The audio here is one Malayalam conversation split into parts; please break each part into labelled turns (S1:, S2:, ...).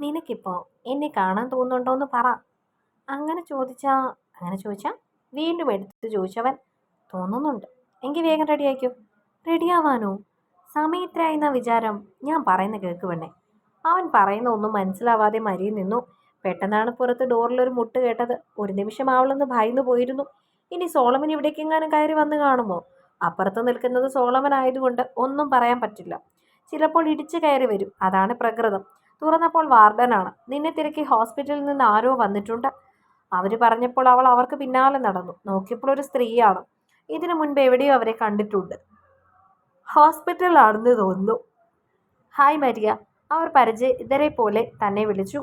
S1: നിനക്കിപ്പോൾ എന്നെ കാണാൻ തോന്നുന്നുണ്ടോ എന്ന് പറ. അങ്ങനെ ചോദിച്ചാ അങ്ങനെ ചോദിച്ചാൽ വീണ്ടും എടുത്ത് ചോദിച്ചവൻ തോന്നുന്നുണ്ട്. എങ്കിൽ വേഗം റെഡിയാക്കൂ റെഡിയാവാനോ എന്ന വിചാരം? ഞാൻ പറയുന്ന കേൾക്കുവണ്ണേ വേണേ അവൻ പറയുന്ന ഒന്നും മനസ്സിലാവാതെ മരിയിൽ നിന്നു. പെട്ടെന്നാണ് പുറത്ത് ഡോറിലൊരു മുട്ട് കേട്ടത്. ഒരു നിമിഷം അവളൊന്ന് ഭയന്നു പോയിരുന്നു. ഇനി സോളമൻ ഇവിടേക്കെങ്ങാനും കയറി വന്ന് കാണുമോ? അപ്പുറത്ത് നിൽക്കുന്നത് സോളമൻ ആയതുകൊണ്ട് ഒന്നും പറയാൻ പറ്റില്ല. ചിലപ്പോൾ ഇടിച്ചു കയറി വരും. അതാണ് പ്രകൃതം. തുറന്നപ്പോൾ വാർഡനാണ്. നിന്നെ തിരക്കി ഹോസ്പിറ്റലിൽ നിന്ന് ആരോ വന്നിട്ടുണ്ട്. അവർ പറഞ്ഞപ്പോൾ അവൾ അവർക്ക് പിന്നാലെ നടന്നു. നോക്കിയപ്പോൾ ഒരു സ്ത്രീയാണ്. ഇതിനു മുൻപ് എവിടെയോ അവരെ കണ്ടിട്ടുണ്ട്. ഹോസ്പിറ്റലിലാണെന്ന് തോന്നുന്നു. Hi Maria. അവർ പരിചിതരെ പോലെ തന്നെ വിളിച്ചു.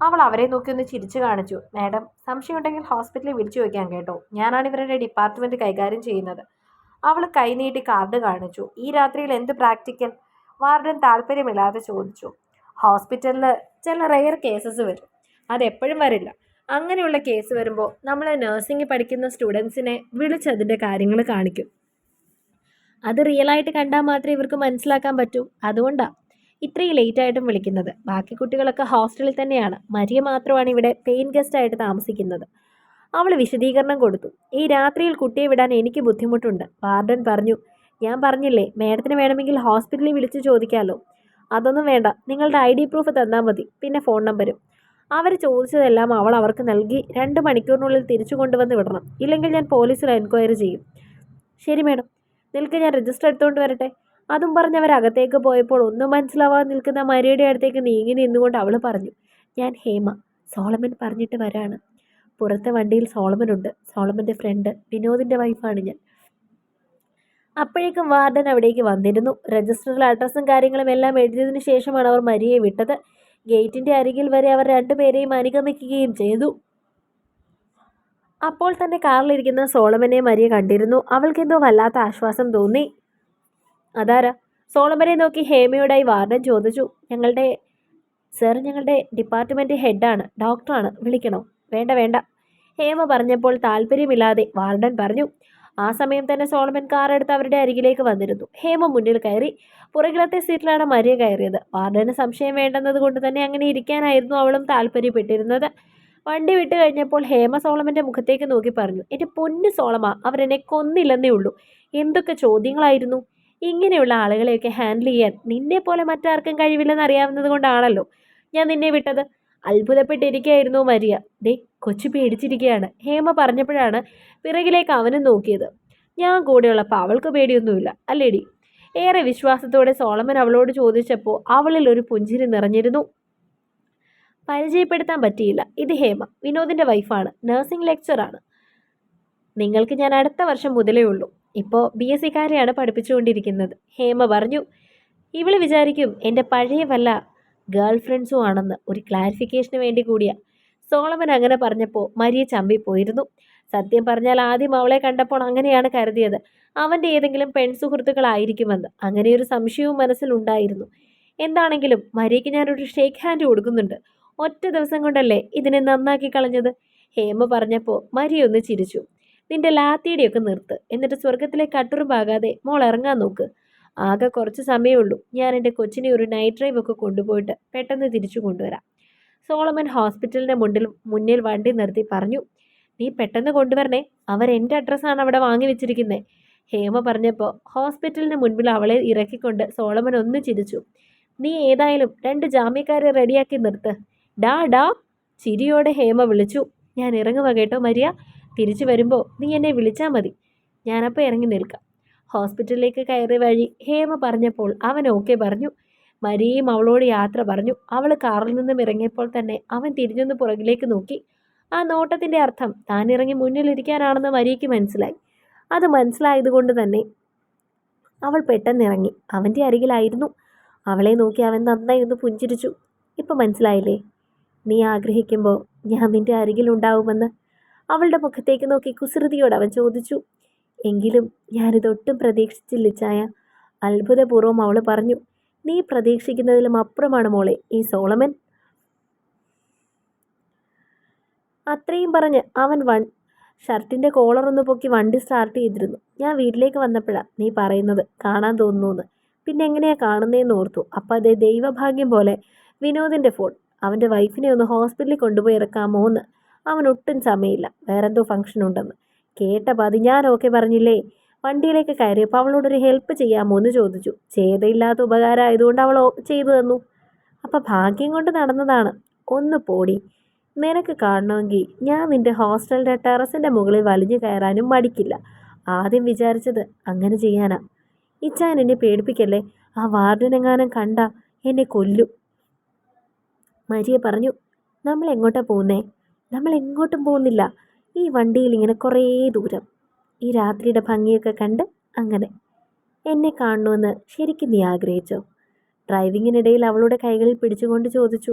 S1: അവൾ അവരെ നോക്കി ഒന്ന് ചിരിച്ചു കാണിച്ചു. മാഡം സംശയമുണ്ടെങ്കിൽ ഹോസ്പിറ്റലിൽ വിളിച്ചു വയ്ക്കാൻ കേട്ടോ. ഞാനാണ് ഇവരുടെ ഡിപ്പാർട്ട്മെന്റ് കൈകാര്യം ചെയ്യുന്നത്. അവൾ കൈനീട്ടി കാർഡ് കാണിച്ചു. ഈ രാത്രിയിൽ എന്ത് പ്രാക്ടിക്കൽ? വാർഡൻ താല്പര്യമില്ലാതെ ചോദിച്ചു. ഹോസ്പിറ്റലിൽ ചില റെയർ കേസസ് വരും. അതെപ്പോഴും വരില്ല. അങ്ങനെയുള്ള കേസ് വരുമ്പോൾ നമ്മൾ നഴ്സിംഗ് പഠിക്കുന്ന സ്റ്റുഡൻസിനെ വിളിച്ചതിന്റെ കാര്യങ്ങൾ കാണിക്കും. അത് റിയലായിട്ട് കണ്ടാൽ മാത്രമേ ഇവർക്ക് മനസ്സിലാക്കാൻ പറ്റൂ. അതുകൊണ്ടാണ് ഇത്രയും ലേറ്റ് ആയിട്ടും വിളിക്കുന്നത്. ബാക്കി കുട്ടികളൊക്കെ ഹോസ്റ്റലിൽ തന്നെയാണ്. മരിയ മാത്രമാണ് ഇവിടെ പെയിൻ ഗസ്റ്റ് ആയിട്ട് താമസിക്കുന്നത്. അവൾ വിശദീകരണം കൊടുത്തു. ഈ രാത്രിയിൽ കുട്ടിയെ വിടാൻ എനിക്ക് ബുദ്ധിമുട്ടുണ്ട്. വാർഡൻ പറഞ്ഞു ഞാൻ പറഞ്ഞില്ലേ മേഡത്തിന് വേണമെങ്കിൽ ഹോസ്പിറ്റലിൽ വിളിച്ച് ചോദിക്കാമല്ലോ അതൊന്നും വേണ്ട. നിങ്ങളുടെ ഐ ഡി പ്രൂഫ് തന്നാൽ മതി. പിന്നെ ഫോൺ നമ്പരും. അവർ ചോദിച്ചതെല്ലാം അവൾ അവർക്ക് നൽകി രണ്ട് മണിക്കൂറിനുള്ളിൽ തിരിച്ചു കൊണ്ടുവന്ന് വിടണം. ഇല്ലെങ്കിൽ ഞാൻ പോലീസിൽ എൻക്വയറി ചെയ്യും. ശരി മേഡം. നിൽക്ക് ഞാൻ രജിസ്റ്റർ എടുത്തുകൊണ്ട് വരട്ടെ. അതും പറഞ്ഞ് അവർ അകത്തേക്ക് പോയപ്പോൾ ഒന്നും മനസ്സിലാവാതെ നിൽക്കുന്ന മരിയുടെ അടുത്തേക്ക് നീങ്ങി നിന്നുകൊണ്ട് അവൾ പറഞ്ഞു ഞാൻ ഹേമ. സോളമൻ പറഞ്ഞിട്ട് വരാണ്. പുറത്തെ വണ്ടിയിൽ സോളമൻ ഉണ്ട്. സോളമന്റെ ഫ്രണ്ട്. വിനോദിന്റെ വൈഫാണ് ഞാൻ. അപ്പോഴേക്കും വാർഡൻ അവിടേക്ക് വന്നിരുന്നു. രജിസ്റ്ററിൽ അഡ്രസ്സും കാര്യങ്ങളും എല്ലാം എഴുതിയതിനു ശേഷമാണ് അവർ മരിയെ വിട്ടത്. ഗേറ്റിന്റെ അരികിൽ വരെ അവർ രണ്ടുപേരെയും അനുഗമിക്കുകയും ചെയ്തു. അപ്പോൾ തന്നെ കാറിലിരിക്കുന്ന സോളമനെ മരിയെ കണ്ടിരുന്നു. അവൾക്കെന്തോ വല്ലാത്ത ആശ്വാസം തോന്നി. അതാരാ? സോളമനെ നോക്കി ഹേമയോടായി വാർഡൻ ചോദിച്ചു. ഞങ്ങളുടെ സർ ഞങ്ങളുടെ ഡിപ്പാർട്ട്മെന്റ് ഹെഡാണ്. ഡോക്ടറാണ്. വിളിക്കണോ? വേണ്ട വേണ്ട. ഹേമ പറഞ്ഞപ്പോൾ താല്പര്യമില്ലാതെ വാർഡൻ പറഞ്ഞു. ആ സമയം തന്നെ സോളമൻ കാർ എടുത്ത് അവരുടെ അരികിലേക്ക് വന്നിരുന്നു. ഹേമ മുന്നിൽ കയറി പുറകിലത്തെ സീറ്റിലാണ് മരിയ കയറിയത്. വാർഡന് സംശയം വേണ്ടെന്നത് കൊണ്ട് തന്നെ അങ്ങനെ ഇരിക്കാനായിരുന്നു അവളും താല്പര്യപ്പെട്ടിരുന്നത്. വണ്ടി വിട്ട് കഴിഞ്ഞപ്പോൾ ഹേമ സോളമന്റെ മുഖത്തേക്ക് നോക്കി പറഞ്ഞു എന്റെ പൊന്നു സോളമ അവരെന്നെ കൊന്നില്ലെന്നേ ഉള്ളൂ. എന്തൊക്കെ ചോദ്യങ്ങളായിരുന്നു? ഇങ്ങനെയുള്ള ആളുകളെയൊക്കെ ഹാൻഡിൽ ചെയ്യാൻ നിന്നെ പോലെ മറ്റാർക്കും കഴിവില്ലെന്ന് അറിയാവുന്നത് കൊണ്ടാണല്ലോ ഞാൻ നിന്നെ വിട്ടത്. അത്ഭുതപ്പെട്ടിരിക്കുകയായിരുന്നു മരിയ. ദേ കൊച്ചു പേടിച്ചിരിക്കുകയാണ് ഹേമ പറഞ്ഞപ്പോഴാണ് പിറകിലേക്ക് അവനും നോക്കിയത്. ഞാൻ കൂടെയുള്ളപ്പോൾ അവൾക്ക് പേടിയൊന്നുമില്ല അല്ലേടി? ഏറെ വിശ്വാസത്തോടെ സോളമൻ അവളോട് ചോദിച്ചപ്പോൾ അവളിൽ ഒരു പുഞ്ചിരി നിറഞ്ഞിരുന്നു. പരിചയപ്പെടുത്താൻ പറ്റിയില്ല. ഇത് ഹേമ വിനോദിന്റെ വൈഫാണ്. നഴ്സിംഗ് ലെക്ചറാണ്. നിങ്ങൾക്ക് ഞാൻ അടുത്ത വർഷം മുതലേ ഉള്ളൂ. ഇപ്പോൾ ബി എസ് സിക്കാരെയാണ് പഠിപ്പിച്ചുകൊണ്ടിരിക്കുന്നത്. ഹേമ പറഞ്ഞു ഇവൾ വിചാരിക്കും എന്റെ പഴയ വല്ല ഗേൾ ഫ്രണ്ട്സും ആണെന്ന് ഒരു ക്ലാരിഫിക്കേഷന് വേണ്ടി കൂടിയാ സോളമൻ അങ്ങനെ പറഞ്ഞപ്പോൾ മരിയ ചമ്പിപ്പോയിരുന്നു സത്യം പറഞ്ഞാൽ ആദ്യം അവളെ കണ്ടപ്പോൾ അങ്ങനെയാണ് കരുതിയത്. അവന്റെ ഏതെങ്കിലും പെൺസുഹൃത്തുക്കളായിരിക്കുമെന്ന് അങ്ങനെയൊരു സംശയവും മനസ്സിലുണ്ടായിരുന്നു എന്താണെങ്കിലും മരിയയ്ക്ക് ഞാനൊരു ഷേക്ക് ഹാൻഡ് കൊടുക്കുന്നുണ്ട്. ഒറ്റ ദിവസം കൊണ്ടല്ലേ ഇതിനെ നന്നാക്കി കളഞ്ഞത്? ഹേമ പറഞ്ഞപ്പോൾ മരിയ ഒന്ന് ചിരിച്ചു. നിന്റെ ലാത്തിയുടെയൊക്കെ നിർത്ത്. എന്നിട്ട് സ്വർഗത്തിലെ കട്ടുറുമ്പാകാതെ മോൾ ഇറങ്ങാൻ നോക്ക്. ആകെ കുറച്ച് സമയമുള്ളൂ ഞാൻ എന്റെ കൊച്ചിനെ ഒരു നൈറ്റ് ഡ്രൈവ് ഒക്കെ കൊണ്ടുപോയിട്ട് പെട്ടെന്ന് തിരിച്ചു കൊണ്ടുവരാം. സോളമൻ ഹോസ്പിറ്റലിന്റെ മുന്നിൽ മുന്നിൽ വണ്ടി നിർത്തി പറഞ്ഞു നീ പെട്ടെന്ന് കൊണ്ടുവരണേ. അവർ എന്റെ അഡ്രസ്സാണ് അവിടെ വാങ്ങി വെച്ചിരിക്കുന്നത് ഹേമ പറഞ്ഞപ്പോൾ ഹോസ്പിറ്റലിന് മുൻപിൽ അവളെ ഇറക്കിക്കൊണ്ട് സോളമൻ ഒന്ന് ചിരിച്ചു. നീ ഏതായാലും രണ്ട് ജാമ്യക്കാരെ റെഡിയാക്കി നിർത്ത്. ഡാ ഡാ ചിരിയോടെ ഹേമ വിളിച്ചു. ഞാൻ ഇറങ്ങുക കേട്ടോ മരിയ. തിരിച്ചു വരുമ്പോൾ നീ എന്നെ വിളിച്ചാൽ മതി. ഞാനപ്പോൾ ഇറങ്ങി നിൽക്കാം. ഹോസ്പിറ്റലിലേക്ക് കയറിയ വഴി ഹേമ പറഞ്ഞപ്പോൾ അവൻ ഓക്കെ പറഞ്ഞു. മരിയും അവളോട് യാത്ര പറഞ്ഞു. അവൾ കാറിൽ നിന്നും ഇറങ്ങിയപ്പോൾ തന്നെ അവൻ തിരിഞ്ഞൊന്ന് പുറകിലേക്ക് നോക്കി. ആ നോട്ടത്തിന്റെ അർത്ഥം താൻ ഇറങ്ങി മുന്നിലിരിക്കാനാണെന്ന് മരിയയ്ക്ക് മനസ്സിലായി. അത് മനസ്സിലായതുകൊണ്ട് തന്നെ അവൾ പെട്ടെന്ന് ഇറങ്ങി. അവന്റെ അരികിലായിരുന്നു. അവളെ നോക്കി അവൻ നന്നായി ഒന്ന് പുഞ്ചിരിച്ചു. ഇപ്പം മനസ്സിലായില്ലേ? നീ ആഗ്രഹിക്കുമ്പോൾ ഞാൻ നിന്റെ അരികിലുണ്ടാവുമെന്ന് അവളുടെ മുഖത്തേക്ക് നോക്കി കുസൃതിയോട് അവൻ ചോദിച്ചു. എങ്കിലും ഞാനിതൊട്ടും പ്രതീക്ഷിച്ചില്ല ചായ. അത്ഭുതപൂർവം അവൾ പറഞ്ഞു നീ പ്രതീക്ഷിക്കുന്നതിലും അപ്പുറമാണ് മോളെ ഈ സോളമൻ. അത്രയും പറഞ്ഞ് അവൻ വൺ ഷർട്ടിന്റെ കോളറൊന്ന് പൊക്കി വണ്ടി സ്റ്റാർട്ട് ചെയ്തിരുന്നു. ഞാൻ വീട്ടിലേക്ക് വന്നപ്പോഴാണ് നീ പറയുന്നത് കാണാൻ തോന്നുന്നു പിന്നെ എങ്ങനെയാ കാണുന്നതെന്ന് ഓർത്തു. അപ്പം അതേ ദൈവഭാഗ്യം പോലെ വിനോദിന്റെ ഫോൺ. അവന്റെ വൈഫിനെ ഒന്ന് ഹോസ്പിറ്റലിൽ കൊണ്ടുപോയി ഇറക്കാമോ എന്ന്. അവൻ ഒട്ടും സമയമില്ല. വേറെന്തോ ഫംഗ്ഷൻ ഉണ്ടെന്ന്. കേട്ട ഞാൻ ഓക്കെ പറഞ്ഞില്ലേ? വണ്ടിയിലേക്ക് കയറിയപ്പോൾ അവളോടൊരു ഹെൽപ്പ് ചെയ്യാമോ എന്ന് ചോദിച്ചു. ചെയ്തയില്ലാത്ത ഉപകാരം ആയതുകൊണ്ട് അവൾ ചെയ്തു തന്നു. അപ്പം ഭാഗ്യം കൊണ്ട് നടന്നതാണ്. ഒന്ന് പോടി. നിനക്ക് കാണണമെങ്കിൽ ഞാൻ നിന്റെ ഹോസ്റ്റലിന്റെ ടെറസിന്റെ മുകളിൽ വലിഞ്ഞു കയറാനും മടിക്കില്ല. ആദ്യം വിചാരിച്ചത് അങ്ങനെ ചെയ്യാനാ. ഇച്ചാൻ എന്നെ പേടിപ്പിക്കല്ലേ? ആ വാർഡനെങ്ങാനും കണ്ട എന്നെ കൊല്ലു. മരിയ പറഞ്ഞു നമ്മൾ എങ്ങോട്ടാ പോകുന്നേ നമ്മൾ എങ്ങോട്ടും പോകുന്നില്ല ഈ വണ്ടിയിൽ ഇങ്ങനെ കുറേ ദൂരം ഈ രാത്രിയുടെ ഭംഗിയൊക്കെ കണ്ട് അങ്ങനെ എന്നെ കാണണമെന്ന് ശരിക്കും നീ ആഗ്രഹിച്ചോ? ഡ്രൈവിങ്ങിനിടയിൽ അവളുടെ കൈകളിൽ പിടിച്ചുകൊണ്ട് ചോദിച്ചു.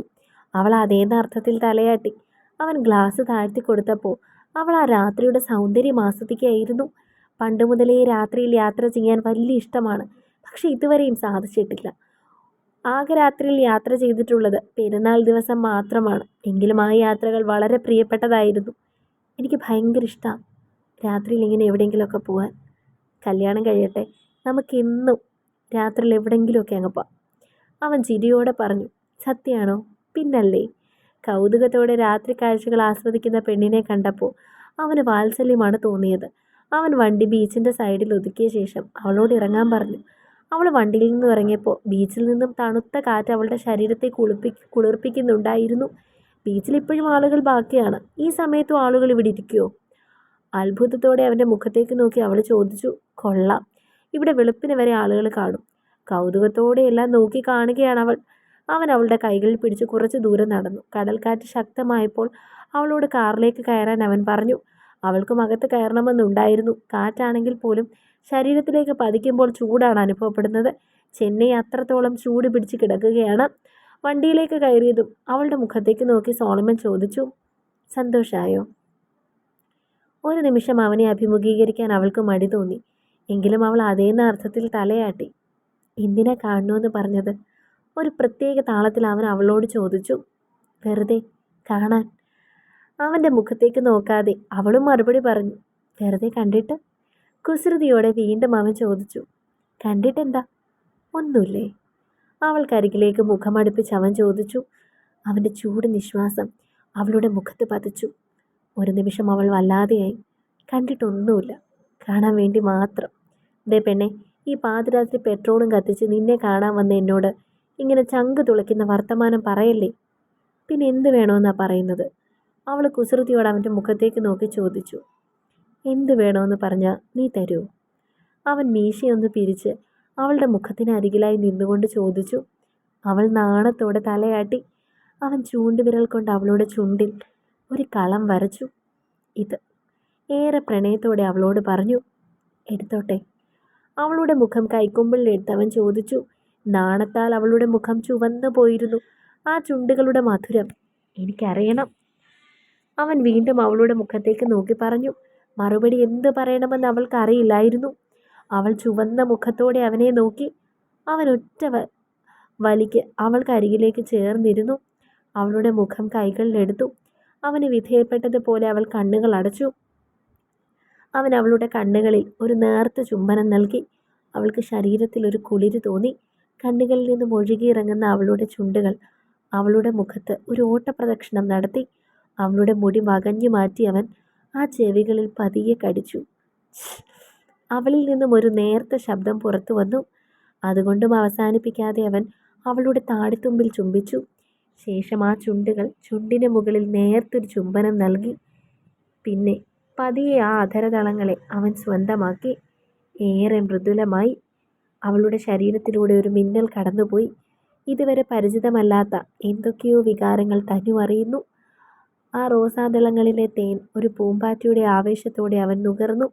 S1: അവൾ അതേന്ന അർത്ഥത്തിൽ തലയാട്ടി. അവൻ ഗ്ലാസ് താഴ്ത്തി കൊടുത്തപ്പോൾ അവൾ ആ രാത്രിയുടെ സൗന്ദര്യം ആസ്വദിക്കുകയായിരുന്നു. പണ്ട് മുതലേ രാത്രിയിൽ യാത്ര ചെയ്യാൻ വലിയ ഇഷ്ടമാണ് പക്ഷേ ഇതുവരെയും സാധിച്ചിട്ടില്ല. ആകെ രാത്രിയിൽ യാത്ര ചെയ്തിട്ടുള്ളത് പെരുന്നാൾ ദിവസം മാത്രമാണ്. എങ്കിലും ആ യാത്രകൾ വളരെ പ്രിയപ്പെട്ടതായിരുന്നു. എനിക്ക് ഭയങ്കര ഇഷ്ടമാണ് രാത്രിയിൽ ഇങ്ങനെ എവിടെയെങ്കിലുമൊക്കെ പോകാൻ കല്യാണം കഴിയട്ടെ. നമുക്കെന്നും രാത്രിയിൽ എവിടെയെങ്കിലുമൊക്കെ അങ്ങ് പോവാം. അവൻ ചിരിയോടെ പറഞ്ഞു സത്യമാണോ പിന്നല്ലേ? കൗതുകത്തോടെ രാത്രി കാഴ്ചകൾ ആസ്വദിക്കുന്ന പെണ്ണിനെ കണ്ടപ്പോൾ അവന് വാത്സല്യമാണ് തോന്നിയത്. അവൻ വണ്ടി ബീച്ചിന്റെ സൈഡിൽ ഒതുക്കിയ ശേഷം അവളോട് ഇറങ്ങാൻ പറഞ്ഞു. അവൾ വണ്ടിയിൽ നിന്നും ഇറങ്ങിയപ്പോൾ ബീച്ചിൽ നിന്നും തണുത്ത കാറ്റ് അവളുടെ ശരീരത്തെ കുളിപ്പി കുളിർപ്പിക്കുന്നുണ്ടായിരുന്നു. ബീച്ചിൽ ഇപ്പോഴും ആളുകൾ ബാക്കിയാണ്. ഈ സമയത്തും ആളുകൾ ഇവിടെ ഇരിക്കുമോ അത്ഭുതത്തോടെ അവന്റെ മുഖത്തേക്ക് നോക്കി അവൾ ചോദിച്ചു കൊള്ളാം. ഇവിടെ വെളുപ്പിന് വരെ ആളുകൾ കാണും. കൗതുകത്തോടെ എല്ലാം നോക്കി കാണുകയാണ് അവൾ. അവൻ അവളുടെ കൈകളിൽ പിടിച്ച് കുറച്ച് ദൂരം നടന്നു. കടൽക്കാറ്റ് ശക്തമായപ്പോൾ അവളോട് കാറിലേക്ക് കയറാൻ അവൻ പറഞ്ഞു അവൾക്കും അകത്ത് കയറണമെന്നുണ്ടായിരുന്നു കാറ്റാണെങ്കിൽ പോലും ശരീരത്തിലേക്ക് പതിക്കുമ്പോൾ ചൂടാണ് അനുഭവപ്പെടുന്നത്. ചെന്നൈ അത്രത്തോളം ചൂട് പിടിച്ച് കിടക്കുകയാണ്. വണ്ടിയിലേക്ക് കയറിയതും അവളുടെ മുഖത്തേക്ക് നോക്കി സോളമൻ ചോദിച്ചു സന്തോഷമായോ ഒരു നിമിഷം അവനെ അഭിമുഖീകരിക്കാൻ അവൾക്ക് മടി തോന്നി. എങ്കിലും അവൾ അതേന്ന അർത്ഥത്തിൽ തലയാട്ടി. എന്തിനാ കാണണമെന്ന് പറഞ്ഞത്? ഒരു പ്രത്യേക താളത്തിൽ അവൻ അവളോട് ചോദിച്ചു. വെറുതെ കാണാൻ. അവന്റെ മുഖത്തേക്ക് നോക്കാതെ അവളും മറുപടി പറഞ്ഞു. വെറുതെ കണ്ടിട്ട്? കുസൃതിയോടെ വീണ്ടും അവൻ ചോദിച്ചു. കണ്ടിട്ടെന്താ? ഒന്നുമില്ലേ? അവൾക്കരികിലേക്ക് മുഖമടുപ്പിച്ച് അവൻ ചോദിച്ചു അവന്റെ ചൂട് നിശ്വാസം അവളുടെ മുഖത്ത് പതിച്ചു. ഒരു നിമിഷം അവൾ വല്ലാതെയായി. കണ്ടിട്ടൊന്നുമില്ല. കാണാൻ വേണ്ടി മാത്രം. ദേ പെണ്ണെ ഈ പാതിരാത്രി പെട്രോളും കത്തിച്ച് നിന്നെ കാണാൻ വന്ന എന്നോട് ഇങ്ങനെ ചങ്ക് തുളയ്ക്കുന്ന വർത്തമാനം പറയല്ലേ? പിന്നെ എന്ത് വേണമെന്നാ പറയുന്നത്? അവൾ കുസൃതിയോട് അവന്റെ മുഖത്തേക്ക് നോക്കി ചോദിച്ചു എന്ത് വേണമെന്ന് പറഞ്ഞാൽ നീ തരൂ അവൻ മീശയൊന്ന് പിരിച്ച് അവളുടെ മുഖത്തിനരികിലായി നിന്നുകൊണ്ട് ചോദിച്ചു അവൾ നാണത്തോടെ തലയാട്ടി അവൻ ചൂണ്ടുവിരൽ കൊണ്ട് അവളുടെ ചുണ്ടിൽ ഒരു കളം വരച്ചു. ഇത് ഏറെ പ്രണയത്തോടെ അവളോട് പറഞ്ഞു എടുത്തോട്ടെ. അവളുടെ മുഖം കൈക്കൊമ്പിളിലെടുത്ത് അവൻ ചോദിച്ചു നാണത്താൽ അവളുടെ മുഖം ചുവന്നു പോയിരുന്നു. ആ ചുണ്ടുകളുടെ മധുരം എനിക്കറിയണം. അവൻ വീണ്ടും അവളുടെ മുഖത്തേക്ക് നോക്കി പറഞ്ഞു മറുപടി എന്ത് പറയണമെന്ന് അവൾക്ക് അറിയില്ലായിരുന്നു അവൾ ചുവന്ന മുഖത്തോടെ അവനെ നോക്കി. വ- വലിക്ക് അവൾക്ക് അരികിലേക്ക് ചേർന്നിരുന്നു. അവളുടെ മുഖം കൈകളിലെടുത്തു അവന് വിധേയപ്പെട്ടതുപോലെ അവൾ കണ്ണുകൾ അടച്ചു. അവൻ അവളുടെ കണ്ണുകളിൽ ഒരു നേർത്ത ചുംബനം നൽകി. അവൾക്ക് ശരീരത്തിൽ ഒരു കുളിര് തോന്നി. കണ്ണുകളിൽ നിന്ന് ഒഴുകിയിറങ്ങുന്ന അവളുടെ ചുണ്ടുകൾ അവളുടെ മുഖത്ത് ഒരു ഓട്ടപ്രദക്ഷിണം നടത്തി. അവളുടെ മുടി വകഞ്ഞു മാറ്റി അവൻ ആ ചെവികളിൽ പതിയെ കടിച്ചു. അവളിൽ നിന്നും ഒരു നേർത്ത ശബ്ദം പുറത്തു വന്നു. അതുകൊണ്ടും അവസാനിപ്പിക്കാതെ അവൻ അവളുടെ താടിത്തുമ്പിൽ ചുംബിച്ചു. ശേഷം ആ ചുണ്ടുകൾ ചുണ്ടിന് മുകളിൽ നേർത്തൊരു ചുംബനം നൽകി. പിന്നെ പതിയെ ആ അധരതളങ്ങളെ അവൻ സ്വന്തമാക്കി. ഏറെ മൃദുലമായി. അവളുടെ ശരീരത്തിലൂടെ ഒരു മിന്നൽ കടന്നുപോയി. ഇതുവരെ പരിചിതമല്ലാത്ത എന്തൊക്കെയോ വികാരങ്ങൾ തനു അറിയുന്നു. ആ റോസാദളങ്ങളിലെ തേൻ ഒരു പൂമ്പാറ്റയുടെ ആവേശത്തോടെ അവൻ നുകർന്നു.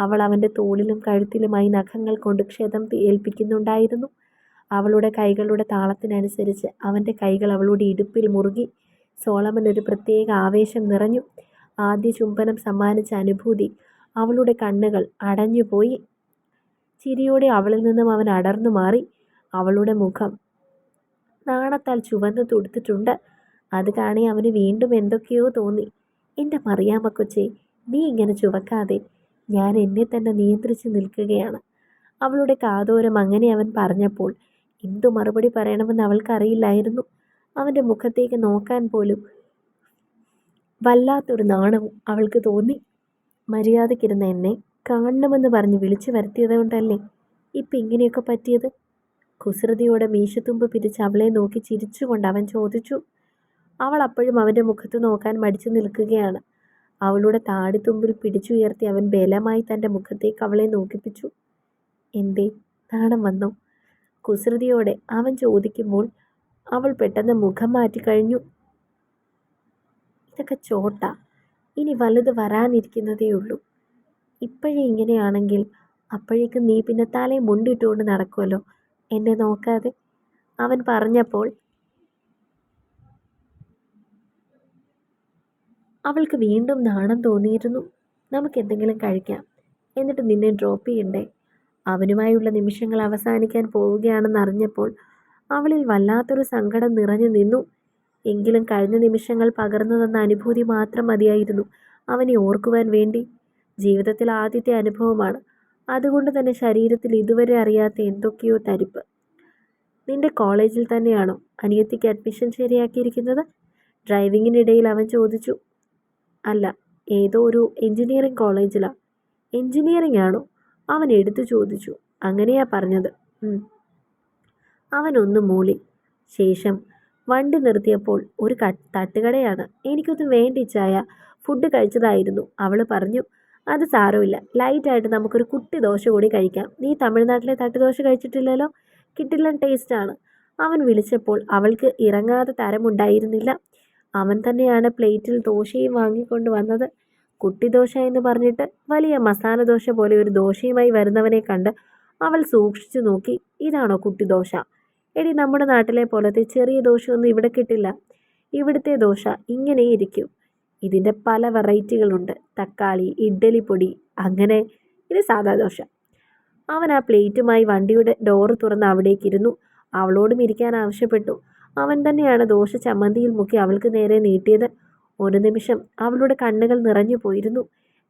S1: അവൾ അവന്റെ തോളിലും കഴുത്തിലുമായി നഖങ്ങൾ കൊണ്ട് ക്ഷതം ഏൽപ്പിക്കുന്നുണ്ടായിരുന്നു. അവളുടെ കൈകളുടെ താളത്തിനനുസരിച്ച് അവന്റെ കൈകൾ അവളുടെ ഇടുപ്പിൽ മുറുകി സോളമൻ ഒരു പ്രത്യേക ആവേശം നിറഞ്ഞു. ആദ്യ ചുംബനം സമ്മാനിച്ച അനുഭൂതി അവളുടെ കണ്ണുകൾ അടഞ്ഞുപോയി. ചിരിയോടെ അവളിൽ നിന്നും അവൻ അടർന്നു മാറി. അവളുടെ മുഖം നാണത്താൽ ചുവന്നു തുടുത്തിട്ടുണ്ട്. അത് കാണി അവന് വീണ്ടും എന്തൊക്കെയോ തോന്നി. എന്റെ മറിയാമ്മ കൊച്ചേ നീ ഇങ്ങനെ ചുവക്കാതെ ഞാൻ എന്നെ തന്നെ നിയന്ത്രിച്ച് നിൽക്കുകയാണ്. അവളുടെ കാതോരം അങ്ങനെ അവൻ പറഞ്ഞപ്പോൾ എന്തു മറുപടി പറയണമെന്ന് അവൾക്കറിയില്ലായിരുന്നു. അവന്റെ മുഖത്തേക്ക് നോക്കാൻ പോലും വല്ലാത്തൊരു നാണവും അവൾക്ക് തോന്നി. മര്യാദയ്ക്കിരുന്ന എന്നെ കാണണമെന്ന് പറഞ്ഞ് വിളിച്ചു വരുത്തിയത് കൊണ്ടല്ലേ ഇപ്പം ഇങ്ങനെയൊക്കെ പറ്റിയത്? കുസൃതിയോടെ മീശത്തുമ്പ് പിരിച്ച് അവളെ നോക്കി ചിരിച്ചുകൊണ്ട് അവൻ ചോദിച്ചു. അവൾ അപ്പോഴും അവന്റെ മുഖത്ത് നോക്കാൻ മടിച്ചു നിൽക്കുകയാണ്. അവളുടെ താടിത്തുമ്പിൽ പിടിച്ചുയർത്തി അവൻ ബലമായി തന്റെ മുഖത്തേക്ക് അവളെ നോക്കിപ്പിച്ചു. എന്തേ? നാണം വന്നു? കുസൃതിയോടെ അവൻ ചോദിക്കുമ്പോൾ അവൾ പെട്ടെന്ന് മുഖം മാറ്റി കഴിഞ്ഞു. ഇതൊക്കെ ചോട്ട. ഇനി വലുത് വരാനിരിക്കുന്നതേ ഉള്ളൂ. ഇപ്പോഴേ ഇങ്ങനെയാണെങ്കിൽ അപ്പോഴേക്കും നീ പിന്നെ തലയും മുണ്ടിട്ടുകൊണ്ട് നടക്കുമല്ലോ എന്നെ നോക്കാതെ. അവൻ പറഞ്ഞപ്പോൾ അവൾക്ക് വീണ്ടും നാണം തോന്നിയിരുന്നു. നമുക്ക് എന്തെങ്കിലും കഴിക്കാം. എന്നിട്ട് നിന്നെ ഡ്രോപ്പ് ചെയ്യണ്ടേ? അവനുമായുള്ള നിമിഷങ്ങൾ അവസാനിക്കാൻ പോവുകയാണെന്ന് അറിഞ്ഞപ്പോൾ അവളിൽ വല്ലാത്തൊരു സങ്കടം നിറഞ്ഞു നിന്നു. എങ്കിലും കഴിഞ്ഞ നിമിഷങ്ങൾ പകർന്നു തന്ന അനുഭൂതി മാത്രം മതിയായിരുന്നു അവനെ ഓർക്കുവാൻ വേണ്ടി. ജീവിതത്തിൽ ആദ്യത്തെ അനുഭവമാണ്. അതുകൊണ്ട് തന്നെ ശരീരത്തിൽ ഇതുവരെ അറിയാത്ത എന്തൊക്കെയോ തരിപ്പ്. നിന്റെ കോളേജിൽ തന്നെയാണോ അനിയത്തിക്ക് അഡ്മിഷൻ ശരിയാക്കിയിരിക്കുന്നത്? ഡ്രൈവിങ്ങിനിടയിൽ അവൻ ചോദിച്ചു. അല്ല ഏതോ ഒരു എഞ്ചിനീയറിംഗ് കോളേജിലാണ് എഞ്ചിനീയറിംഗ് ആണോ? അവൻ എടുത്തു ചോദിച്ചു. അങ്ങനെയാ പറഞ്ഞത്. അവനൊന്ന് മൂളി. ശേഷം വണ്ടി നിർത്തിയപ്പോൾ ഒരു ക തട്ടുകടയാണ്. എനിക്കൊന്ന് വേണ്ടി ചായ. ഫുഡ് കഴിച്ചതായിരുന്നു. അവൾ പറഞ്ഞു അത് സാരമില്ല. ലൈറ്റായിട്ട് നമുക്കൊരു കുട്ടി ദോശ കൂടി കഴിക്കാം. നീ തമിഴ്നാട്ടിലെ തട്ടുദോശ കഴിച്ചിട്ടില്ലല്ലോ? കിട്ടില്ല ടേസ്റ്റാണ് അവൻ വിളിച്ചപ്പോൾ അവൾക്ക് ഇറങ്ങാതെ തരമുണ്ടായിരുന്നില്ല. അവൻ തന്നെയാണ് പ്ലേറ്റിൽ ദോശയും വാങ്ങിക്കൊണ്ട് വന്നത്. കുട്ടിദോശ എന്ന് പറഞ്ഞിട്ട് വലിയ മസാല ദോശ പോലെ ഒരു ദോശയുമായി വരുന്നവനെ കണ്ട് അവൾ സൂക്ഷിച്ചു നോക്കി. ഇതാണോ കുട്ടിദോശ എടി നമ്മുടെ നാട്ടിലെ പോലത്തെ ചെറിയ ദോശയൊന്നും ഇവിടെ കിട്ടില്ല. ഇവിടുത്തെ ദോശ ഇങ്ങനെ ഇരിക്കും. ഇതിന്റെ പല വെറൈറ്റികളുണ്ട്. തക്കാളി ഇഡ്ഡലി പൊടി അങ്ങനെ. ഇത് സാധാ ദോശ. അവൻ ആ പ്ലേറ്റുമായി വണ്ടിയുടെ ഡോറ് തുറന്ന് അവിടേക്കിരുന്നു അവളോടും ഇരിക്കാൻ ആവശ്യപ്പെട്ടു. അവൻ തന്നെയാണ് ദോശ ചമ്മന്തിയിൽ മുക്കി അവൾക്ക് നേരെ നീട്ടിയത്. ഒരു നിമിഷം അവളുടെ കണ്ണുകൾ നിറഞ്ഞു പോയിരുന്നു.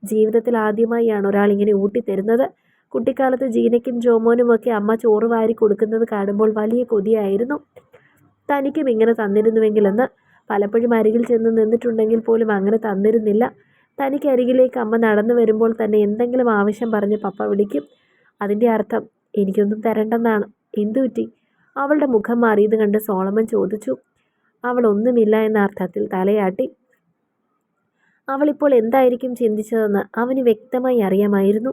S1: ജീവിതത്തിൽ ആദ്യമായാണ് ഒരാൾ ഇങ്ങനെ ഊട്ടിത്തരുന്നത്. കുട്ടിക്കാലത്ത് ജീനയ്ക്കും ജോമോനുമൊക്കെ അമ്മ ചോറ് വാരി കൊടുക്കുന്നത് കാണുമ്പോൾ വലിയ കൊതിയായിരുന്നു. തനിക്കും ഇങ്ങനെ തന്നിരുന്നുവെങ്കിലെന്ന്. പലപ്പോഴും അരികിൽ ചെന്ന് നിന്നിട്ടുണ്ടെങ്കിൽ പോലും അങ്ങനെ തന്നിരുന്നില്ല. തനിക്ക് അരികിലേക്ക് അമ്മ നടന്നു വരുമ്പോൾ തന്നെ എന്തെങ്കിലും ആവശ്യം പറഞ്ഞ് പപ്പ വിളിക്കും. അതിന്റെ അർത്ഥം എനിക്കൊന്നും തരണ്ടെന്നാണ്. എന്തു പറ്റി അവളുടെ മുഖം മാറിയത് കണ്ട് സോളമൻ ചോദിച്ചു അവൾ ഒന്നുമില്ല എന്ന അർത്ഥത്തിൽ തലയാട്ടി. അവളിപ്പോൾ എന്തായിരിക്കും ചിന്തിച്ചതെന്ന് അവന് വ്യക്തമായി അറിയാമായിരുന്നു.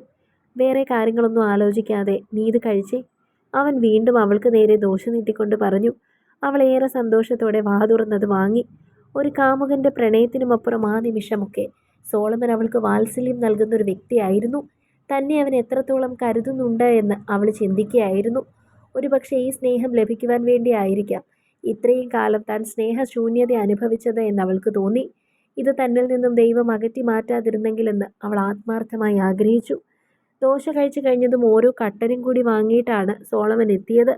S1: വേറെ കാര്യങ്ങളൊന്നും ആലോചിക്കാതെ നീ ഇത് കഴിച്ചേ. അവൻ വീണ്ടും അവൾക്ക് നേരെ ദോഷം നീട്ടിക്കൊണ്ട് പറഞ്ഞു അവൾ ഏറെ സന്തോഷത്തോടെ വാ തുറന്നത് വാങ്ങി. ഒരു കാമുകന്റെ പ്രണയത്തിനുമപ്പുറം ആ നിമിഷമൊക്കെ സോളമൻ അവൾക്ക് വാത്സല്യം നൽകുന്ന ഒരു വ്യക്തിയായിരുന്നു. തന്നെ അവൻ എത്രത്തോളം കരുതുന്നുണ്ട് എന്ന് അവൾ ചിന്തിക്കുകയായിരുന്നു. ഒരുപക്ഷെ ഈ സ്നേഹം ലഭിക്കുവാൻ വേണ്ടിയായിരിക്കാം. ഇത്രയും കാലം താൻ സ്നേഹശൂന്യത അനുഭവിച്ചത് എന്ന് അവൾക്ക് തോന്നി. ഇത് തന്നിൽ നിന്നും ദൈവം അകറ്റി മാറ്റാതിരുന്നെങ്കിലെന്ന് അവൾ ആത്മാർത്ഥമായി ആഗ്രഹിച്ചു. ദോശ കഴിച്ചു കഴിഞ്ഞതും ഓരോ കട്ടനും കൂടി വാങ്ങിയിട്ടാണ് സോളമൻ എത്തിയത്.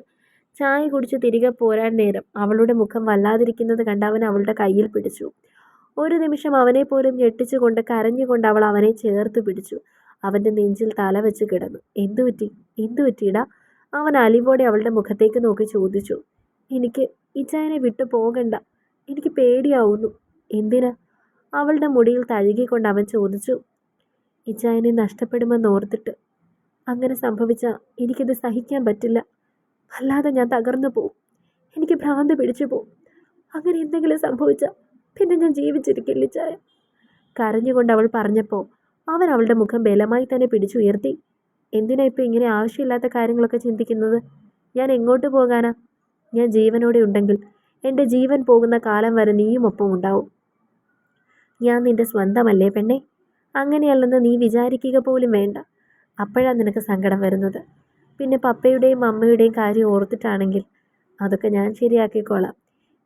S1: ചായ കുടിച്ച് തിരികെ പോരാൻ നേരം അവളുടെ മുഖം വല്ലാതിരിക്കുന്നത് കണ്ട് അവൻ അവളുടെ കയ്യിൽ പിടിച്ചു. ഒരു നിമിഷം അവനെ പോലും ഞെട്ടിച്ചുകൊണ്ട് കരഞ്ഞുകൊണ്ട് അവൾ അവനെ ചേർത്ത് പിടിച്ചു. അവന്റെ നെഞ്ചിൽ തല വെച്ച് കിടന്നു. എന്തു പറ്റി എന്തു പറ്റിയിടാ അവൻ അലിവോടെ അവളുടെ മുഖത്തേക്ക് നോക്കി ചോദിച്ചു എനിക്ക് ഇച്ചായനെ വിട്ടു പോകണ്ട. എനിക്ക് പേടിയാവുന്നു. എന്തിനാ? അവളുടെ മുടിയിൽ തഴുകിക്കൊണ്ട് അവൻ ചോദിച്ചു ഇച്ചായനെ നഷ്ടപ്പെടുമെന്ന് ഓർത്തിട്ട്. അങ്ങനെ സംഭവിച്ചാൽ എനിക്കിത് സഹിക്കാൻ പറ്റില്ല. അല്ലാതെ ഞാൻ തകർന്നു പോവും. എനിക്ക് ഭ്രാന്ത് പിടിച്ചു പോവും. അങ്ങനെ എന്തെങ്കിലും സംഭവിച്ചാൽ പിന്നെ ഞാൻ ജീവിച്ചിരിക്കില്ല ഇച്ചായൻ. കരഞ്ഞുകൊണ്ട് അവൾ പറഞ്ഞപ്പോൾ അവൻ അവളുടെ മുഖം ബലമായി തന്നെ പിടിച്ചുയർത്തി. എന്തിനാ ഇപ്പോൾ ഇങ്ങനെ ആവശ്യമില്ലാത്ത കാര്യങ്ങളൊക്കെ ചിന്തിക്കുന്നത്? ഞാൻ എങ്ങോട്ട് പോകാനാ? ഞാൻ ജീവനോടെ ഉണ്ടെങ്കിൽ എന്റെ ജീവൻ പോകുന്ന കാലം വരെ നീയും ഒപ്പം ഉണ്ടാവും. ഞാൻ നിന്റെ സ്വന്തമല്ലേ പെണ്ണെ? അങ്ങനെയല്ലെന്ന് നീ വിചാരിക്കുക പോലും വേണ്ട. അപ്പോഴാണ് നിനക്ക് സങ്കടം വരുന്നത്. പിന്നെ പപ്പയുടെയും അമ്മയുടെയും കാര്യം ഓർത്തിട്ടാണെങ്കിൽ അതൊക്കെ ഞാൻ ശരിയാക്കിക്കോളാം.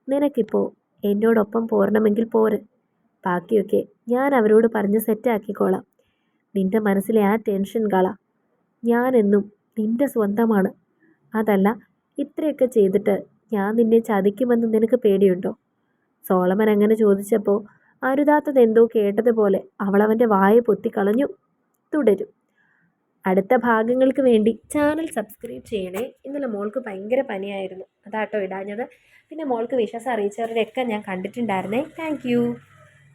S1: നിനക്കിപ്പോൾ എന്നോടൊപ്പം പോരണമെങ്കിൽ പോര്. ബാക്കിയൊക്കെ ഞാൻ അവരോട് പറഞ്ഞ് സെറ്റാക്കിക്കോളാം നിന്റെ മനസ്സിലെ ആ ടെൻഷൻ കള ഞാനെന്നും നിന്റെ സ്വന്തമാണ്. അതല്ല ഇത്രയൊക്കെ ചെയ്തിട്ട് ഞാൻ നിന്നെ ചതിക്കുമെന്ന് നിനക്ക് പേടിയുണ്ടോ? സോളമൻ അങ്ങനെ ചോദിച്ചപ്പോൾ അരുതാത്തതെന്തോ കേട്ടതുപോലെ അവളവന്റെ വായ പൊത്തിക്കളഞ്ഞു. തുടരും. അടുത്ത ഭാഗങ്ങൾക്ക് വേണ്ടി ചാനൽ സബ്സ്ക്രൈബ് ചെയ്യണേ. ഇന്നലെ മോൾക്ക് ഭയങ്കര പനിയായിരുന്നു. അതാട്ടോ ഇടാഞ്ഞത്. പിന്നെ മോൾക്ക് വിശ്വാസം അറിയിച്ചവരുടെയൊക്കെ ഞാൻ കണ്ടിട്ടുണ്ടായിരുന്നേ. താങ്ക്